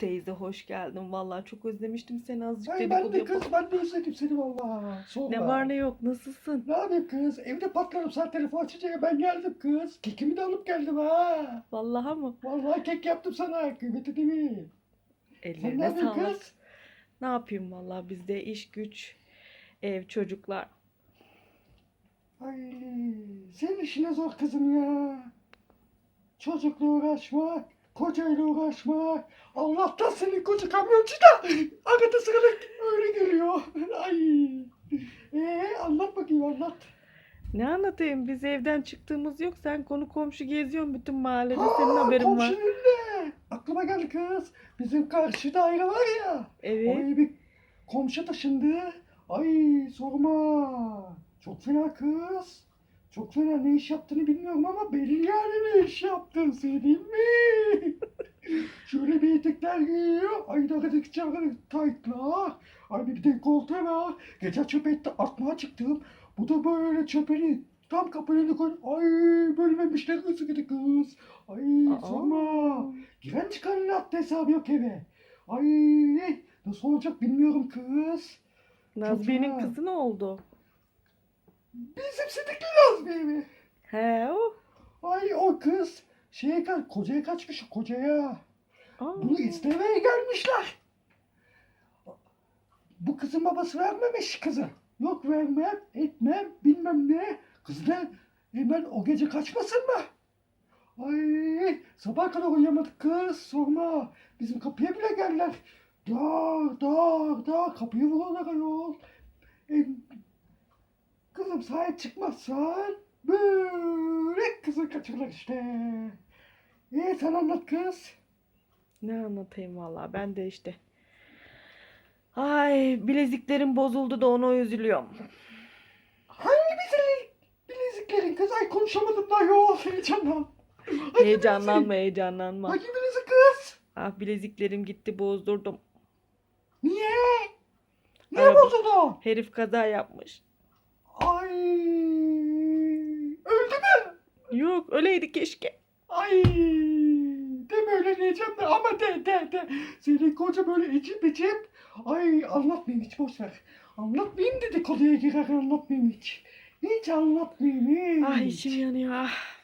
teyze hoş geldin. Vallahi çok özlemiştim seni azıcık Ay ben dedikodu de yapalım. kız ben de özledim seni valla. Sorma. Ne var ne yok nasılsın? Ne yapayım kız? Evde patladım sen telefon açınca ben geldim kız. Kekimi de alıp geldim ha. Vallahi mı? Vallahi kek yaptım sana. Kıymetli değil mi? Sen ne Ellerine yapıyorsun sağlık. kız? Ne yapayım vallahi bizde iş güç, ev, çocuklar. Ay senin işine zor kızım ya. Çocukla uğraşmak, kocayla uğraşmak. Allah'tan senin koca kamyoncu da arada sırada öyle geliyor. Ay. Ee, anlat bakayım anlat. Ne anlatayım? Biz evden çıktığımız yok. Sen konu komşu geziyorsun bütün mahallede. Ha, Senin haberin var. komşunun ne? Aklıma geldi kız. Bizim karşı daire var ya. Evet. Oraya bir komşu taşındı. Ay sorma. Çok fena kız. Çok fena ne iş yaptığını bilmiyorum ama belli yani ne iş yaptığını söyleyeyim mi? Şöyle bir etekler giyiyor. Ay da gıdıkça taytlar. Ay bir de koltuğu var. Gece çöp etti atmaya çıktım. Bu da böyle çöpeni tam kapının koy. Ay bölmemişler kızı gidi kız. Ay sorma. Giren çıkanın attı hesabı yok eve. Ay nasıl olacak bilmiyorum kız. Nazmiye'nin kızı ne oldu? Bizim sidikli Nazmi mi? He o. Ay o kız şeye kaç, kocaya kaçmış kocaya. Aa. Bunu istemeye gelmişler. Bu kızın babası vermemiş kızı. Yok vermem, etmem, bilmem ne. Kız da hemen o gece kaçmasın mı? Ay sabah kadar uyuyamadık kız sorma. Bizim kapıya bile geldiler. Dar dar dar kapıyı vurana ayol. E, kızım sahip çıkmazsan böyle kızı kaçırırlar işte. E sen anlat kız. Ne anlatayım vallahi ben de işte. Ay bileziklerim bozuldu da ona üzülüyorum. Hangi bilezik, bileziklerin kız? Ay konuşamadım da yok heyecandan. Hangi Heyecanlanma bilezik? heyecanlanma. Hangi bilezik kız? Ah bileziklerim gitti bozdurdum. Niye? Niye Araba- bozuldu? Herif kaza yapmış. Ay öldü mü? Yok öyleydi keşke. Ay deme öyle diyeceğim de ama de de de. Senin koca böyle içip içip. Ay anlatmayayım hiç boş ver. Anlatmayayım dedi konuya girer anlatmayayım hiç. Hiç anlatmayayım hiç. Ah içim yanıyor ah.